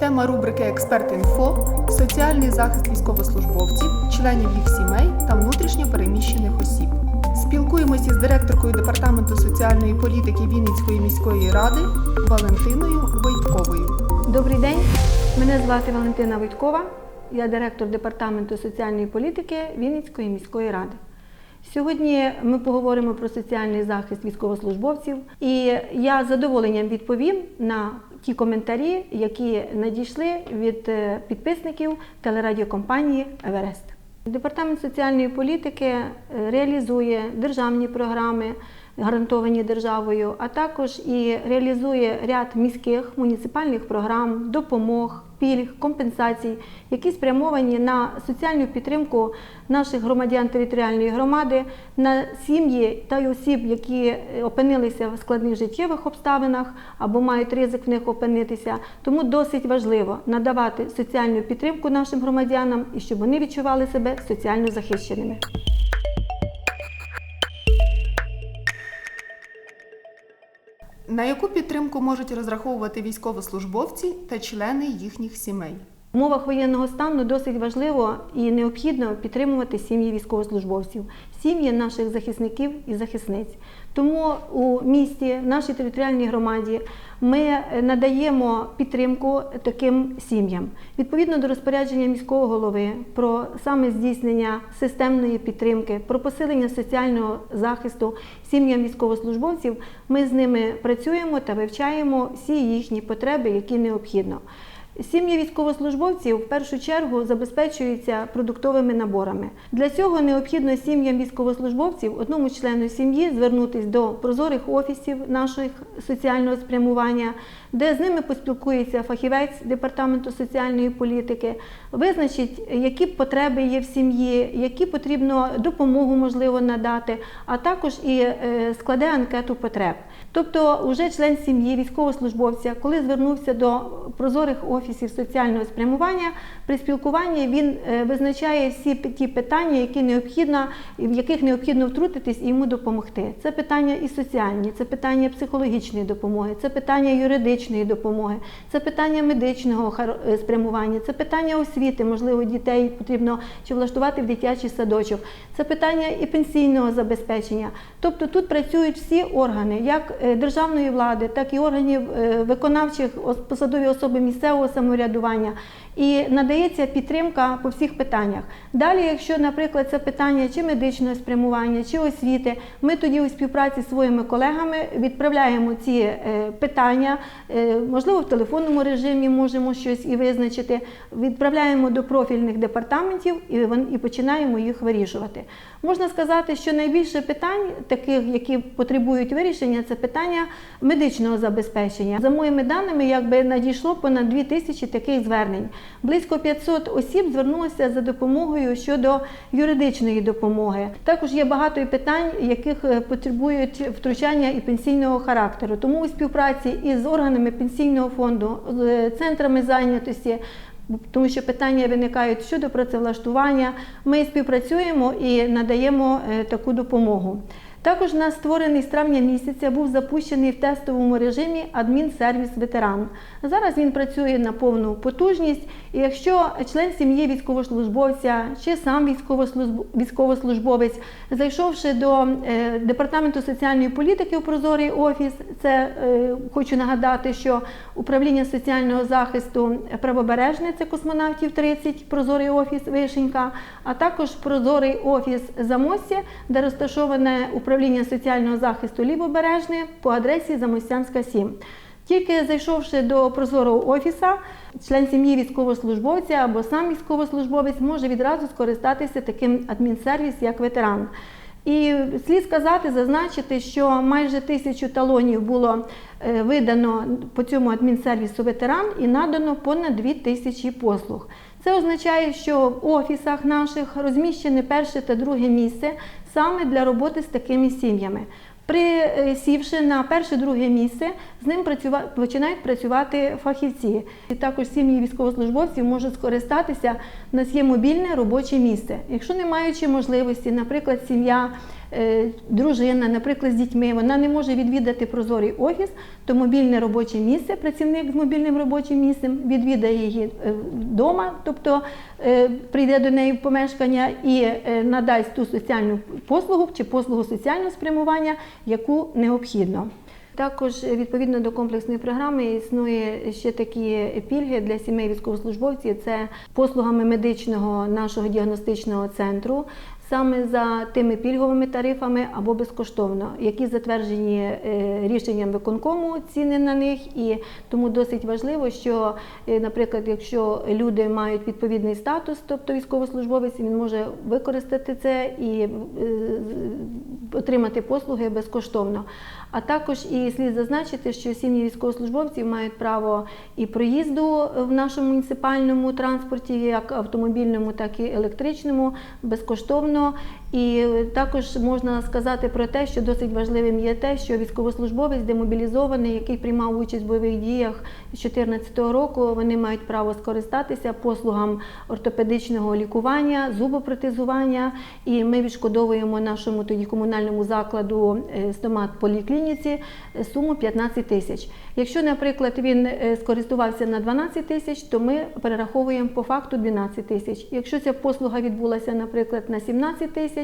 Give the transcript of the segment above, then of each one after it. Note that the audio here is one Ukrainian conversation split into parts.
Тема рубрики Експерт інфо соціальний захист військовослужбовців, членів їх сімей та внутрішньо переміщених осіб. Спілкуємося з директоркою департаменту соціальної політики Вінницької міської ради Валентиною Войтковою. Добрий день, мене звати Валентина Войткова, я директор департаменту соціальної політики Вінницької міської ради. Сьогодні ми поговоримо про соціальний захист військовослужбовців, і я з задоволенням відповім на ті коментарі, які надійшли від е, підписників телерадіокомпанії Еверест. Департамент соціальної політики е, реалізує державні програми, гарантовані державою, а також і реалізує ряд міських муніципальних програм, допомог, пільг, компенсацій, які спрямовані на соціальну підтримку наших громадян територіальної громади, на сім'ї та й осіб, які е, опинилися в складних життєвих обставинах або мають ризик в них опинитися. Тому досить важливо надавати соціальну підтримку нашим громадянам і щоб вони відчували себе соціально захищеними. На яку підтримку можуть розраховувати військовослужбовці та члени їхніх сімей? В умовах воєнного стану досить важливо і необхідно підтримувати сім'ї військовослужбовців, сім'ї наших захисників і захисниць. Тому у місті, нашій територіальній громаді, ми надаємо підтримку таким сім'ям. Відповідно до розпорядження міського голови про саме здійснення системної підтримки, про посилення соціального захисту сім'ям військовослужбовців, ми з ними працюємо та вивчаємо всі їхні потреби, які необхідно. Сім'ї військовослужбовців в першу чергу забезпечуються продуктовими наборами. Для цього необхідно сім'ям військовослужбовців одному члену сім'ї звернутися до прозорих офісів наших соціального спрямування, де з ними поспілкується фахівець департаменту соціальної політики, визначить, які потреби є в сім'ї, які потрібно допомогу можливо надати, а також і е, складе анкету потреб. Тобто, вже член сім'ї військовослужбовця, коли звернувся до прозорих офісів соціального спрямування, при спілкуванні він е, визначає всі ті питання, які необхідно, в яких необхідно втрутитись і йому допомогти. Це питання і соціальні, це питання психологічної допомоги, це питання юридичної допомоги, це питання медичного е, спрямування, це питання освіти, можливо, дітей потрібно чи влаштувати в дитячий садочок, це питання і пенсійного забезпечення. Тобто тут працюють всі органи, як державної влади, так і органів е, виконавчих ос- посадові особи місцевого самоврядування. І надається підтримка по всіх питаннях. Далі, якщо, наприклад, це питання чи медичного спрямування, чи освіти, ми тоді у співпраці з своїми колегами відправляємо ці е, питання, е, можливо, в телефонному режимі можемо щось і визначити. Відправляємо до профільних департаментів і, починаємо їх вирішувати. Можна сказати, що найбільше питань, таких, які потребують вирішення, це питання медичного забезпечення. За моїми даними, якби надійшло понад 2 тисячі таких звернень. Близько 500 осіб звернулося за допомогою щодо юридичної допомоги. Також є багато питань, яких е, потребують втручання і пенсійного характеру. Тому у співпраці із органами пенсійного фонду, з е, центрами зайнятості. Тому що питання виникають щодо працевлаштування. Ми співпрацюємо і надаємо е, таку допомогу. Також у нас створений з травня місяця був запущений в тестовому режимі адмінсервіс ветеран. Зараз він працює на повну потужність, і якщо член сім'ї військовослужбовця чи сам військовослужбовець, зайшовши до е, департаменту соціальної політики у прозорий офіс, це е, хочу нагадати, що управління соціального захисту правобережне це космонавтів 30, прозорий офіс Вишенька, а також прозорий офіс Замостя, де розташоване управління соціального захисту Лівобережне по адресі Замостянська 7. Тільки зайшовши до прозорого офіса, член сім'ї військовослужбовця або сам військовослужбовець може відразу скористатися таким адмінсервіс, як ветеран. І слід сказати, зазначити, що майже тисячу талонів було е, видано по цьому адмінсервісу ветеран і надано понад дві тисячі послуг. Це означає, що в офісах наших розміщене перше та друге місце саме для роботи з такими сім'ями. Присівши на перше-друге місце, з ним починають працювати фахівці. І також сім'ї військовослужбовців можуть скористатися. У нас є мобільне робоче місце. Якщо не маючи можливості, наприклад, сім'я дружина, наприклад, з дітьми, вона не може відвідати прозорий офіс, то мобільне робоче місце, працівник з мобільним робочим місцем відвідає її вдома, тобто е, прийде до неї в помешкання і е, надасть ту соціальну послугу чи послугу соціального спрямування, яку необхідно. Також е, відповідно до комплексної програми існує ще такі пільги для сімей військовослужбовців. Це послугами медичного нашого діагностичного центру. Саме за тими пільговими тарифами або безкоштовно, які затверджені е, рішенням виконкому ціни на них, і тому досить важливо, що, е, наприклад, якщо люди мають відповідний статус, тобто військовослужбовець, він може використати це і е, отримати послуги безкоштовно. А також і слід зазначити, що сім'ї військовослужбовців мають право і проїзду в нашому муніципальному транспорті, як автомобільному, так і електричному, безкоштовно. І також можна сказати про те, що досить важливим є те, що військовослужбовець демобілізований, який приймав участь в бойових діях з 2014 року, вони мають право скористатися послугам ортопедичного лікування, зубопротезування. І ми відшкодовуємо нашому тоді комунальному закладу е, стомат поліклініці е, суму 15 тисяч. Якщо, наприклад, він е, скористувався на 12 тисяч, то ми перераховуємо по факту 12 тисяч. Якщо ця послуга відбулася, наприклад, на 17 тисяч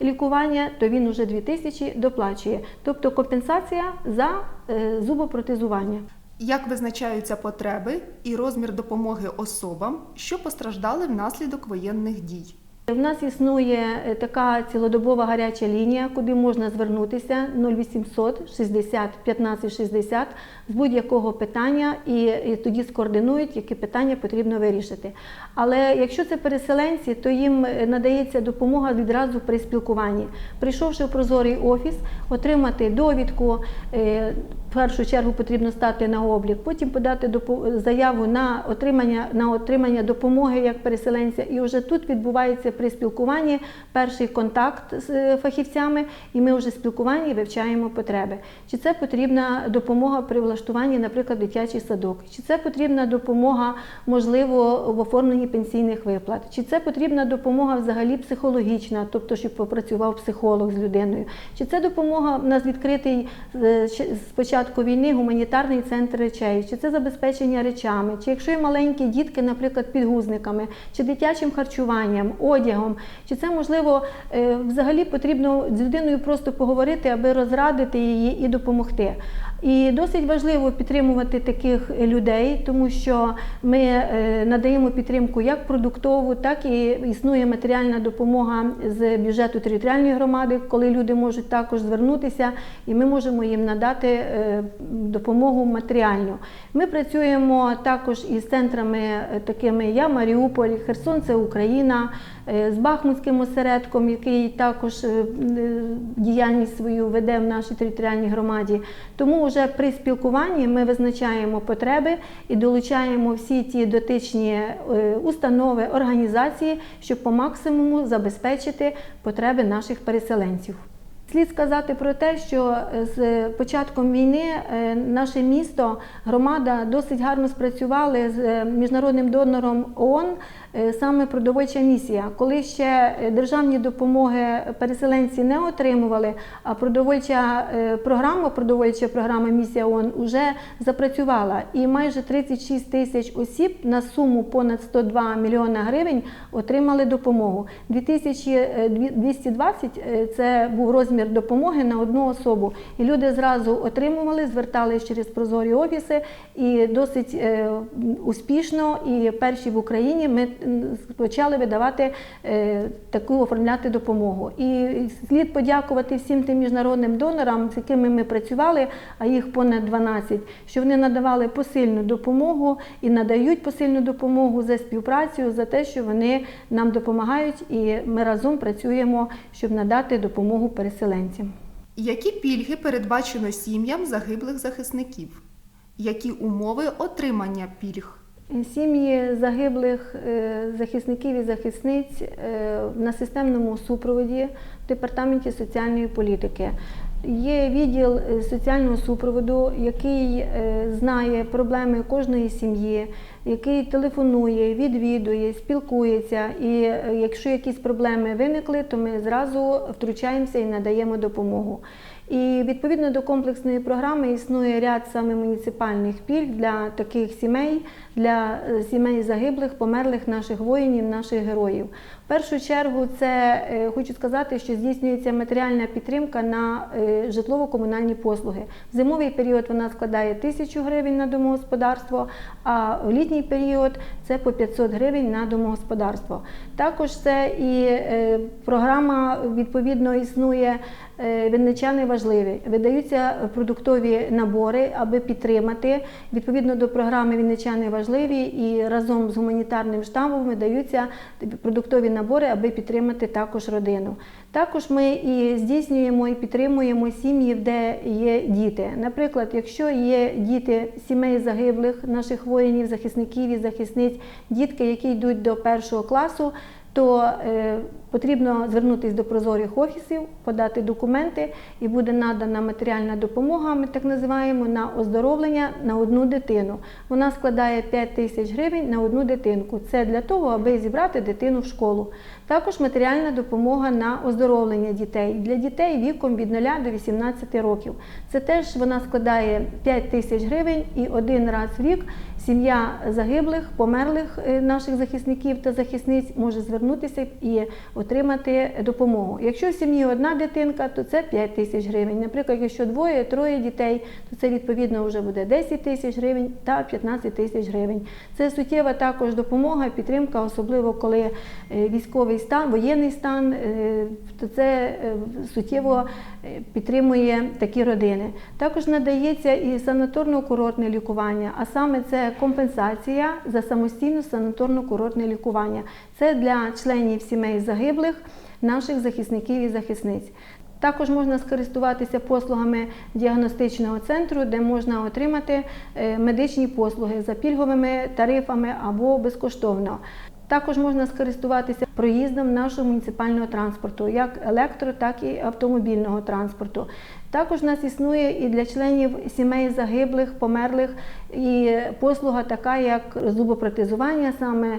лікування, то він уже 2 тисячі доплачує. Тобто компенсація за е, зубопротезування. Як визначаються потреби і розмір допомоги особам, що постраждали внаслідок воєнних дій? В нас існує е, така цілодобова гаряча лінія, куди можна звернутися 0800 60 15 60 з будь-якого питання, і, і тоді скоординують, які питання потрібно вирішити. Але якщо це переселенці, то їм е, надається допомога відразу при спілкуванні. Прийшовши в прозорий офіс, отримати довідку. е, В першу чергу потрібно стати на облік, потім подати заяву на отримання на отримання допомоги як переселенця. І вже тут відбувається при спілкуванні перший контакт з е, фахівцями, і ми вже спілкуванні вивчаємо потреби. Чи це потрібна допомога при влаштуванні, наприклад, в дитячий садок, чи це потрібна допомога, можливо, в оформленні пенсійних виплат, чи це потрібна допомога взагалі психологічна, тобто щоб попрацював психолог з людиною, чи це допомога в нас відкритий е, з початку війни гуманітарний центр речей, чи це забезпечення речами, чи якщо є маленькі дітки, наприклад, підгузниками, чи дитячим харчуванням, одягом, чи це можливо е, взагалі потрібно з людиною просто поговорити, аби розрадити її і допомогти. І досить важливо підтримувати таких людей, тому що ми е, надаємо підтримку як продуктову, так і існує матеріальна допомога з бюджету територіальної громади, коли люди можуть також звернутися, і ми можемо їм надати е, допомогу матеріальну. Ми працюємо також із центрами е, такими Я Маріуполь, Херсон це Україна, з Бахмутським осередком, який також е, е, діяльність свою веде в нашій територіальній громаді. Тому вже при спілкуванні ми визначаємо потреби і долучаємо всі ті дотичні е, установи, організації, щоб по максимуму забезпечити потреби наших переселенців. Слід сказати про те, що е, з початком війни е, наше місто, громада досить гарно спрацювали з е, міжнародним донором ООН, саме продовольча місія. Коли ще державні допомоги переселенці не отримували, а продовольча програма, продовольча програма місія ООН вже запрацювала. І майже 36 тисяч осіб на суму понад 102 мільйона гривень отримали допомогу. 2220 е, це був розмір допомоги на одну особу. І люди зразу отримували, звертались через прозорі офіси і досить е, успішно. І перші в Україні ми почали видавати е, таку оформляти допомогу. І слід подякувати всім тим міжнародним донорам, з якими ми працювали, а їх понад 12, що вони надавали посильну допомогу і надають посильну допомогу за співпрацю, за те, що вони нам допомагають, і ми разом працюємо, щоб надати допомогу переселенцям. Які пільги передбачено сім'ям загиблих захисників? Які умови отримання пільг? Сім'ї загиблих е, захисників і захисниць е, на системному супроводі в департаменті соціальної політики. Є відділ е, соціального супроводу, який е, знає проблеми кожної сім'ї, який телефонує, відвідує, спілкується. І е, якщо якісь проблеми виникли, то ми зразу втручаємося і надаємо допомогу. І відповідно до комплексної програми існує ряд саме муніципальних пільг для таких сімей, для е, сімей загиблих, померлих наших воїнів, наших героїв. В першу чергу, це е, хочу сказати, що здійснюється матеріальна підтримка на е, житлово-комунальні послуги. В зимовий період вона складає 1000 гривень на домогосподарство, а в літній період це по 500 гривень на домогосподарство. Також це і програма відповідно існує. Вінничани важливі. Видаються продуктові набори, аби підтримати. Відповідно до програми Вінничани важливі і разом з гуманітарним штабом видаються продуктові набори, аби підтримати також родину. Також ми і здійснюємо і підтримуємо сім'ї, де є діти. Наприклад, якщо є діти сімей загиблих, наших воїнів, захисників і захисниць, дітки, які йдуть до першого класу, то е, потрібно звернутися до прозорих офісів, подати документи, і буде надана матеріальна допомога, ми так називаємо, на оздоровлення на одну дитину. Вона складає 5 тисяч гривень на одну дитинку. Це для того, аби зібрати дитину в школу. Також матеріальна допомога на оздоровлення дітей для дітей віком від 0 до 18 років. Це теж вона складає 5 тисяч гривень і один раз в рік сім'я загиблих, померлих е, наших захисників та захисниць може звернутися і отримати допомогу. Якщо в сім'ї одна дитинка, то це 5 тисяч гривень. Наприклад, якщо двоє, троє дітей, то це відповідно вже буде 10 тисяч гривень та 15 тисяч гривень. Це суттєва також допомога, підтримка, особливо коли е, військовий стан, воєнний стан, е, то це е, суттєво підтримує такі родини. Також надається і санаторно-курортне лікування, а саме це компенсація за самостійне санаторно-курортне лікування. Це для членів сімей загиблих, наших захисників і захисниць. Також можна скористуватися послугами діагностичного центру, де можна отримати е, медичні послуги за пільговими тарифами або безкоштовно. Також можна скористуватися проїздом нашого муніципального транспорту, як електро, так і автомобільного транспорту. Також у нас існує і для членів сімей загиблих, померлих і послуга така, як зубопротезування, саме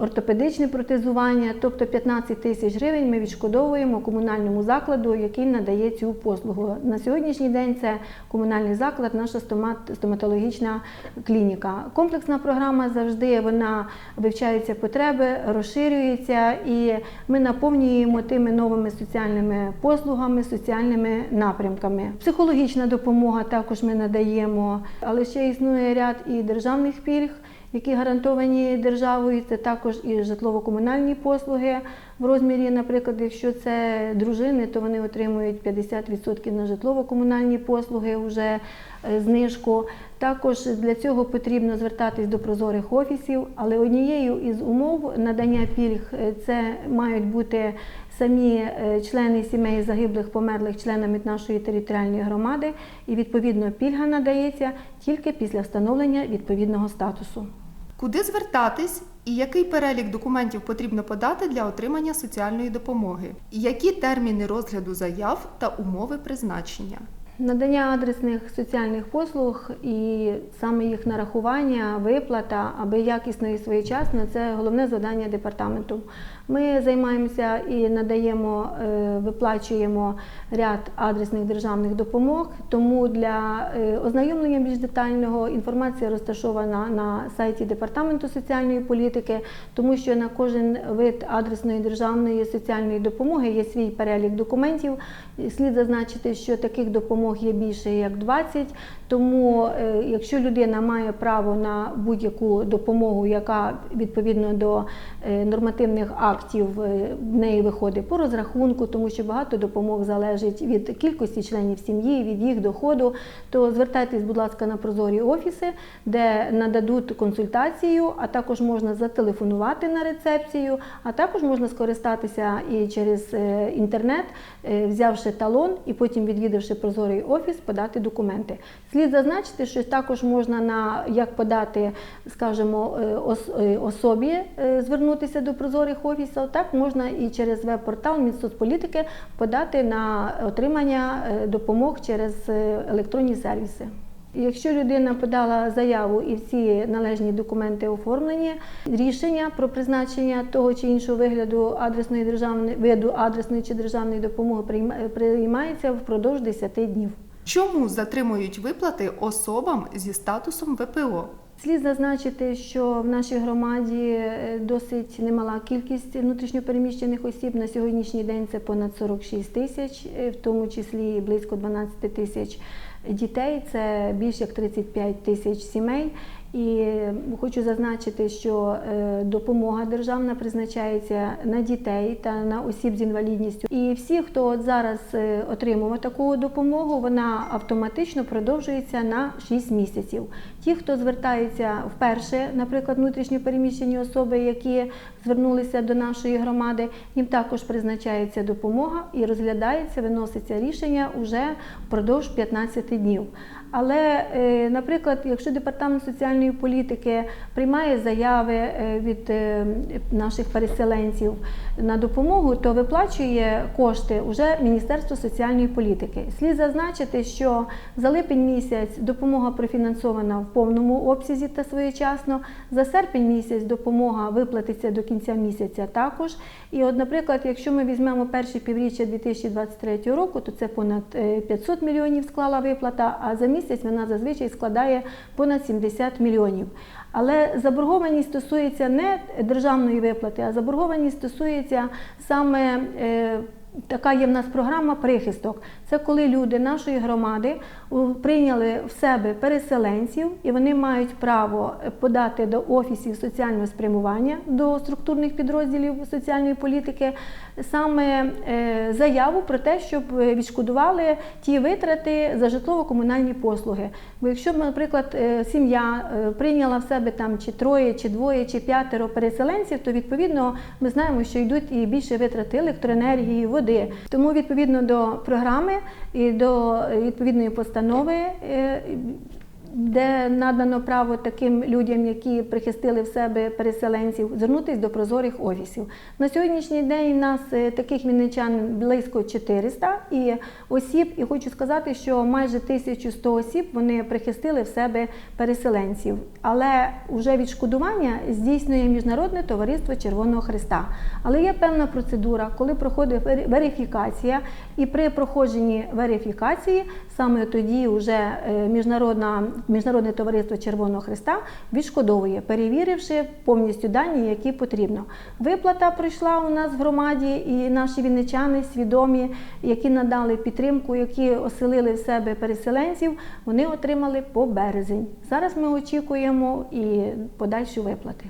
ортопедичне протезування, тобто 15 тисяч гривень ми відшкодовуємо комунальному закладу, який надає цю послугу. На сьогоднішній день це комунальний заклад, наша стомат- стоматологічна клініка. Комплексна програма завжди вона вивчаються потреби, розширюється, і ми наповнюємо тими новими соціальними послугами, соціальними напрямками. Психологічна допомога також ми надаємо, але ще існує ряд і державних пільг. Які гарантовані державою, це також і житлово-комунальні послуги в розмірі, наприклад, якщо це дружини, то вони отримують 50% на житлово-комунальні послуги вже е, знижку. Також для цього потрібно звертатись до прозорих офісів, але однією із умов надання пільг е, це мають бути самі е, члени сімей загиблих, померлих членами нашої територіальної громади, і відповідно пільга надається тільки після встановлення відповідного статусу. Куди звертатись і який перелік документів потрібно подати для отримання соціальної допомоги? Які терміни розгляду заяв та умови призначення? Надання адресних соціальних послуг і саме їх нарахування, виплата, аби якісно і своєчасно це головне завдання департаменту. Ми займаємося і надаємо, е, виплачуємо ряд адресних державних допомог. Тому для е, ознайомлення більш детального інформація розташована на сайті департаменту соціальної політики, тому що на кожен вид адресної державної соціальної допомоги є свій перелік документів. Слід зазначити, що таких допомог є більше як 20, тому е, якщо людина має право на будь-яку допомогу, яка відповідно до е, нормативних актів е, в неї виходить по розрахунку, тому що багато допомог залежить від кількості членів сім'ї, від їх доходу, то звертайтесь, будь ласка, на прозорі офіси, де нададуть консультацію, а також можна зателефонувати на рецепцію, а також можна скористатися і через інтернет, взявши талон і потім відвідавши прозорий офіс, подати документи. Слід зазначити, що також можна на як подати, скажімо, е, е, особі е, звернутися до прозорих офісів, так можна і через веб-портал Мінсоцполітики подати на отримання допомог через електронні сервіси. Якщо людина подала заяву і всі належні документи оформлені, рішення про призначення того чи іншого вигляду адресної державної виду адресної чи державної допомоги прийма- приймається впродовж 10 днів. Чому затримують виплати особам зі статусом ВПО? Слід зазначити, що в нашій громаді е, досить немала кількість внутрішньопереміщених осіб. На сьогоднішній день це понад 46 тисяч, е, в тому числі близько 12 тисяч дітей. Це більш як 35 тисяч сімей. І хочу зазначити, що е, допомога державна призначається на дітей та на осіб з інвалідністю. І всі, хто от зараз е, отримував таку допомогу, вона автоматично продовжується на 6 місяців. Ті, хто звертається вперше, наприклад, внутрішньо переміщені особи, які звернулися до нашої громади, їм також призначається допомога і розглядається, виноситься рішення уже впродовж 15 днів. Але, е, наприклад, якщо департамент соціальної політики приймає заяви е, від е, наших переселенців на допомогу, то виплачує кошти уже Міністерство соціальної політики. Слід зазначити, що за липень місяць допомога профінансована в повному обсязі та своєчасно. За серпень місяць допомога виплатиться до кінця місяця також. І, от, наприклад, якщо ми візьмемо перше півріччя 2023 року, то це понад е, 500 мільйонів склала виплата, а за місяць вона зазвичай складає понад 70 мільйонів. Але заборгованість стосується не державної виплати, а заборгованість стосується саме е, така є в нас програма прихисток. Це коли люди нашої громади прийняли в себе переселенців, і вони мають право подати до офісів соціального спрямування до структурних підрозділів соціальної політики саме е, заяву про те, щоб відшкодували ті витрати за житлово-комунальні послуги. Бо якщо, наприклад, е, сім'я е, прийняла в себе там чи троє, чи двоє, чи п'ятеро переселенців, то відповідно ми знаємо, що йдуть і більше витрати електроенергії, води. Тому відповідно до програми і до відповідної постанови. Де надано право таким людям, які прихистили в себе переселенців, звернутися до прозорих офісів. На сьогоднішній день нас е, таких вінничан близько 400 і осіб, і хочу сказати, що майже 1100 осіб вони прихистили в себе переселенців. Але вже відшкодування здійснює Міжнародне товариство Червоного Христа. Але є певна процедура, коли проходить верифікація, і при проходженні верифікації саме тоді вже е, міжнародна, Міжнародне товариство Червоного Христа відшкодовує, перевіривши повністю дані, які потрібно. Виплата пройшла у нас в громаді, і наші вінничани свідомі, які надали підтримку, які оселили в себе переселенців, вони отримали по березень. Зараз ми очікуємо і подальші виплати.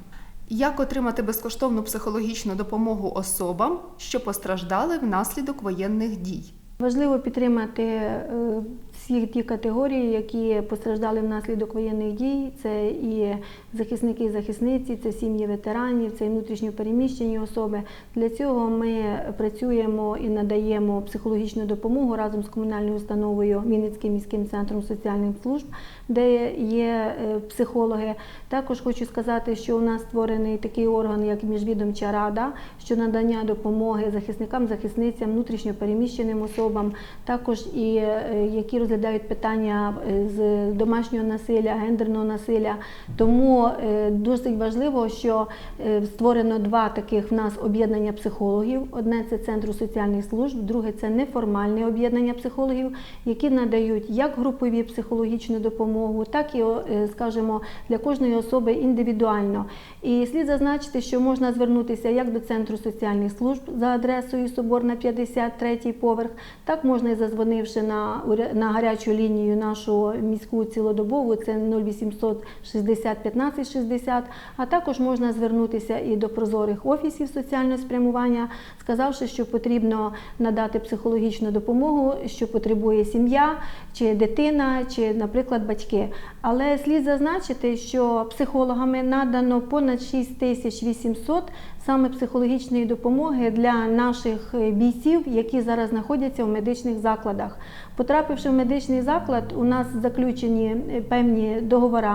Як отримати безкоштовну психологічну допомогу особам, що постраждали внаслідок воєнних дій? Важливо підтримати е, всі ті категорії, які постраждали внаслідок воєнних дій. Це і захисники і захисниці, це сім'ї ветеранів, це і внутрішньо переміщені особи. Для цього ми працюємо і надаємо психологічну допомогу разом з комунальною установою Вінницьким міським центром соціальних служб, де є е, психологи. Також хочу сказати, що у нас створений такий орган, як міжвідомча рада, що надання допомоги захисникам, захисницям, внутрішньо переміщеним особам, також і е, які розглядають питання е, з домашнього насилля, гендерного насилля. Тому е, досить важливо, що е, створено два таких в нас об'єднання психологів. Одне це центру соціальних служб, друге це неформальне об'єднання психологів, які надають як групові психологічну допомогу, так і, скажімо, для кожної особи індивідуально. І слід зазначити, що можна звернутися як до центру соціальних служб за адресою Соборна 53 поверх, так можна і зазвонивши на, на гарячу лінію нашу міську цілодобову, це 0800 60 15 60, а також можна звернутися і до прозорих офісів соціального спрямування, сказавши, що потрібно надати психологічну допомогу, що потребує сім'я чи дитина, чи, наприклад, батьки. Але слід зазначити, що психологами надано понад 6800 саме психологічної допомоги для наших бійців, які зараз знаходяться в медичних закладах. Потрапивши в медичний заклад, у нас заключені е, певні договори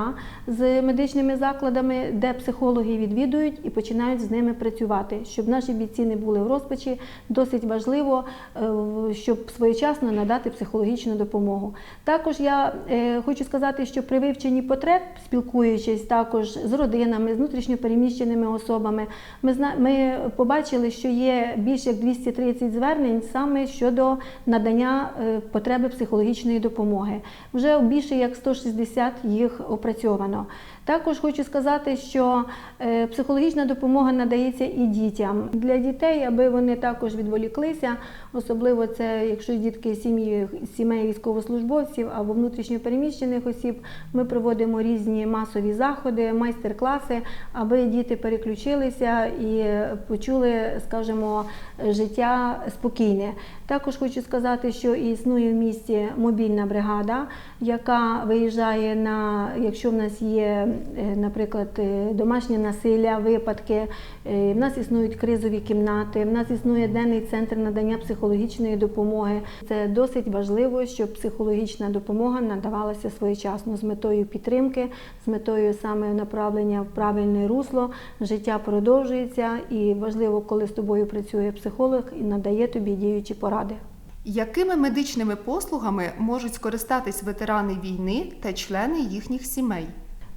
з медичними закладами, де психологи відвідують і починають з ними працювати, щоб наші бійці не були в розпачі. Досить важливо, е, щоб своєчасно надати психологічну допомогу. Також я е, хочу сказати, що при вивченні потреб, спілкуючись також з родинами, з внутрішньопереміщеними особами, ми побачили, що є більше як 230 звернень саме щодо надання е, потреби психологічної допомоги. Вже більше як 160 їх опрацьовано. Також хочу сказати, що е, психологічна допомога надається і дітям для дітей, аби вони також відволіклися. Особливо це, якщо дітки сім'ї сімей військовослужбовців або внутрішньопереміщених осіб, ми проводимо різні масові заходи, майстер-класи, аби діти переключилися і почули, скажімо, життя спокійне. Також хочу сказати, що існує в місті мобільна бригада, яка виїжджає на, якщо в нас є, наприклад, е, домашнє насилля, випадки, е, в нас існують кризові кімнати, в нас існує денний центр надання психологічної допомоги. Це досить важливо, щоб психологічна допомога надавалася своєчасно з метою підтримки, з метою саме направлення в правильне русло. Життя продовжується, і важливо, коли з тобою працює психолог і надає тобі діючі поради. Якими медичними послугами можуть скористатись ветерани війни та члени їхніх сімей?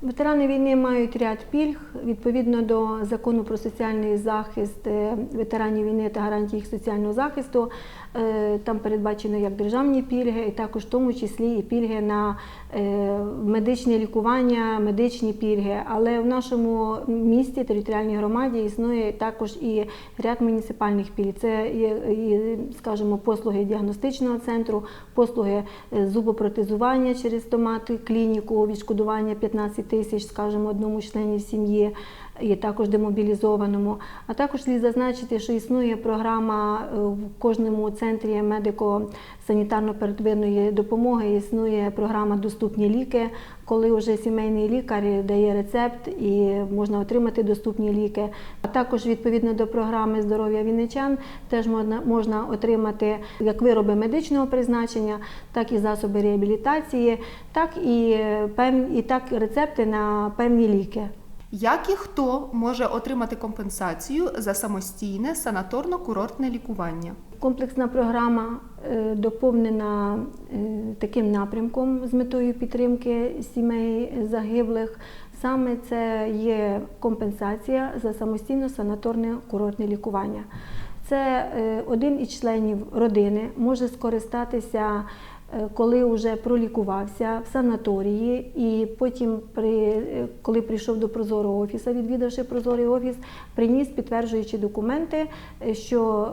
Ветерани війни мають ряд пільг відповідно до закону про соціальний захист е, ветеранів війни та гарантії їх соціального захисту. Е, Там передбачено як державні пільги, і також в тому числі і пільги на е, медичне лікування, медичні пільги. Але в нашому місті, територіальній громаді, існує також і ряд муніципальних пільг. Це і, скажімо, послуги діагностичного центру, послуги е, зубопротезування через стомату, клініку, відшкодування 15 тисяч, скажімо, одному членів сім'ї. І також демобілізованому. А також слід зазначити, що існує програма е, в кожному центрі медико-санітарно-первинної допомоги. Існує програма Доступні ліки, коли вже сімейний лікар дає рецепт і можна отримати доступні ліки. А також відповідно до програми здоров'я вінничан теж можна, можна отримати як вироби медичного призначення, так і засоби реабілітації, так і і так рецепти на певні ліки. Як і хто може отримати компенсацію за самостійне санаторно-курортне лікування? Комплексна програма е, доповнена е, таким напрямком з метою підтримки сімей загиблих. Саме це є компенсація за самостійне санаторне курортне лікування. Це е, один із членів родини може скористатися, коли вже пролікувався в санаторії, і потім, при, е, коли прийшов до прозорого офісу, відвідавши прозорий офіс, приніс підтверджуючи документи, е, що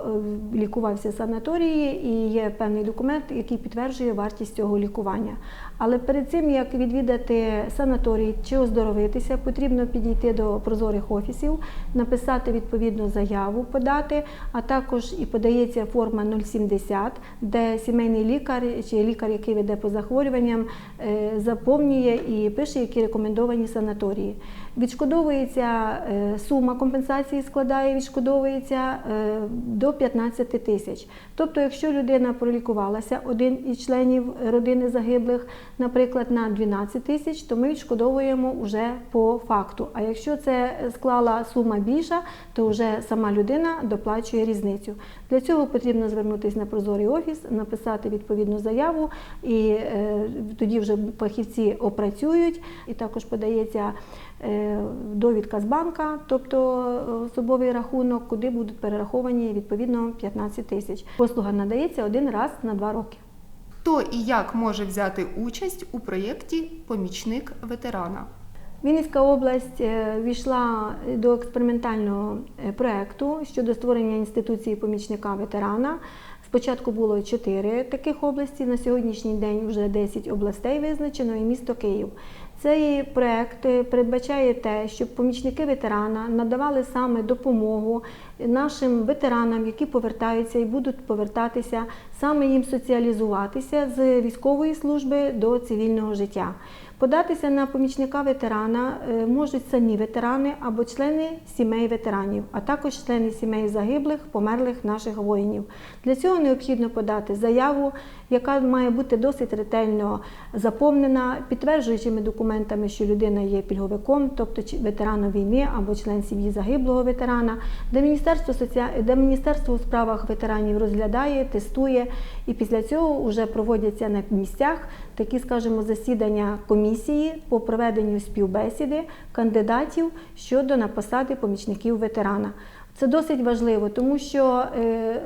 е, лікувався в санаторії, і є певний документ, який підтверджує вартість цього лікування. Але перед цим як відвідати санаторій чи оздоровитися, потрібно підійти до прозорих офісів, написати відповідну заяву, подати, а також і подається форма 070, де сімейний лікар чи лікар, який веде по захворюванням, е, заповнює і пише, які рекомендовані санаторії. Відшкодовується е, сума компенсації, складає, відшкодовується е, до 15 тисяч. Тобто, якщо людина пролікувалася, один із членів родини загиблих, наприклад, на 12 тисяч, то ми відшкодовуємо вже по факту. А якщо це склала сума більша, то вже сама людина доплачує різницю. Для цього потрібно звернутися на прозорий офіс, написати відповідну заяву, і е, тоді вже фахівці опрацюють, і також подається. е, Довідка з банка, тобто е, особовий рахунок, куди будуть перераховані відповідно 15 тисяч. Послуга надається один раз на два роки. Хто і як може взяти участь у проєкті Помічник ветерана? Вінницька область е, війшла до експериментального проєкту проекту щодо створення інституції помічника ветерана. Спочатку було чотири таких області. На сьогоднішній день вже 10 областей визначено і місто Київ. Цей проект е, передбачає те, щоб помічники ветерана надавали саме допомогу нашим ветеранам, які повертаються і будуть повертатися, саме їм соціалізуватися з військової служби до цивільного життя. Податися на помічника ветерана е, можуть самі ветерани або члени сімей ветеранів, а також члени сімей загиблих, померлих наших воїнів. Для цього необхідно подати заяву, яка має бути досить ретельно заповнена, підтверджуючими документами, що людина є пільговиком, тобто ветераном війни або член сім'ї загиблого ветерана, де Міністерство, соці... де Міністерство у справах ветеранів розглядає, тестує, і після цього вже проводяться на місцях такі, скажімо, засідання комісії по проведенню співбесіди кандидатів щодо на посади помічників ветерана. Це досить важливо, тому що е,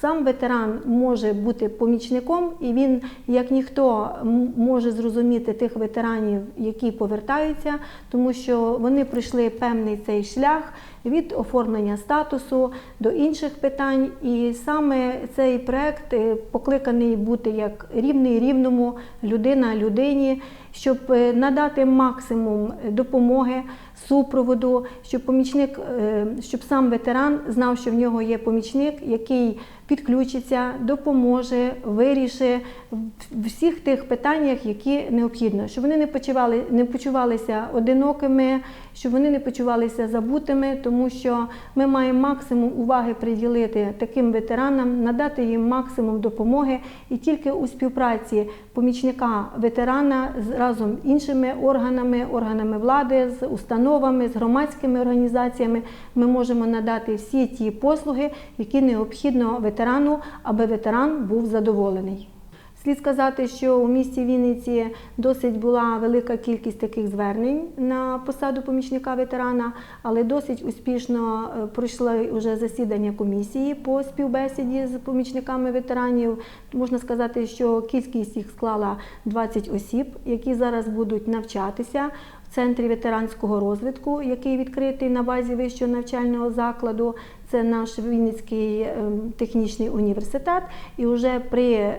сам ветеран може бути помічником, і він, як ніхто, може зрозуміти тих ветеранів, які повертаються, тому що вони пройшли певний цей шлях від оформлення статусу до інших питань. І саме цей проект е, покликаний бути як рівний рівному, людина людині, щоб е, надати максимум допомоги, супроводу, щоб помічник, е, щоб сам ветеран знав, що в нього є помічник, який підключиться, допоможе, вирішить в всіх тих питаннях, які необхідно, щоб вони не почували, не почувалися одинокими, щоб вони не почувалися забутими, тому що ми маємо максимум уваги приділити таким ветеранам, надати їм максимум допомоги, і тільки у співпраці помічника ветерана з разом з іншими органами, органами влади, з установами, з громадськими організаціями ми можемо надати всі ті послуги, які необхідно ветерану, аби ветеран був задоволений. Слід сказати, що у місті Вінниці досить була велика кількість таких звернень на посаду помічника ветерана, але досить успішно е, пройшли вже засідання комісії по співбесіді з помічниками ветеранів. Можна сказати, що кількість їх склала 20 осіб, які зараз будуть навчатися в центрі ветеранського розвитку, який відкритий на базі вищого навчального закладу. Це наш Вінницький ем, технічний університет, і вже при е,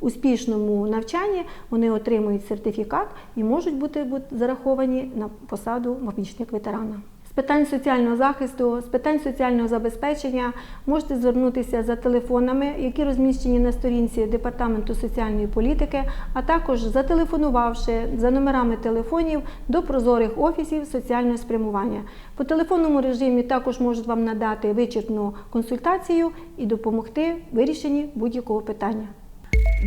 успішному навчанні вони отримують сертифікат і можуть бути зараховані на посаду помічник ветерана. З питань соціального захисту, з питань соціального забезпечення можете звернутися за телефонами, які розміщені на сторінці Департаменту соціальної політики, а також зателефонувавши за номерами телефонів до прозорих офісів соціального спрямування. По телефонному режимі також можуть вам надати вичерпну консультацію і допомогти вирішенні будь-якого питання.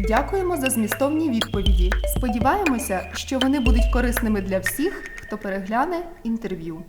Дякуємо за змістовні відповіді. Сподіваємося, що вони будуть корисними для всіх, хто перегляне інтерв'ю.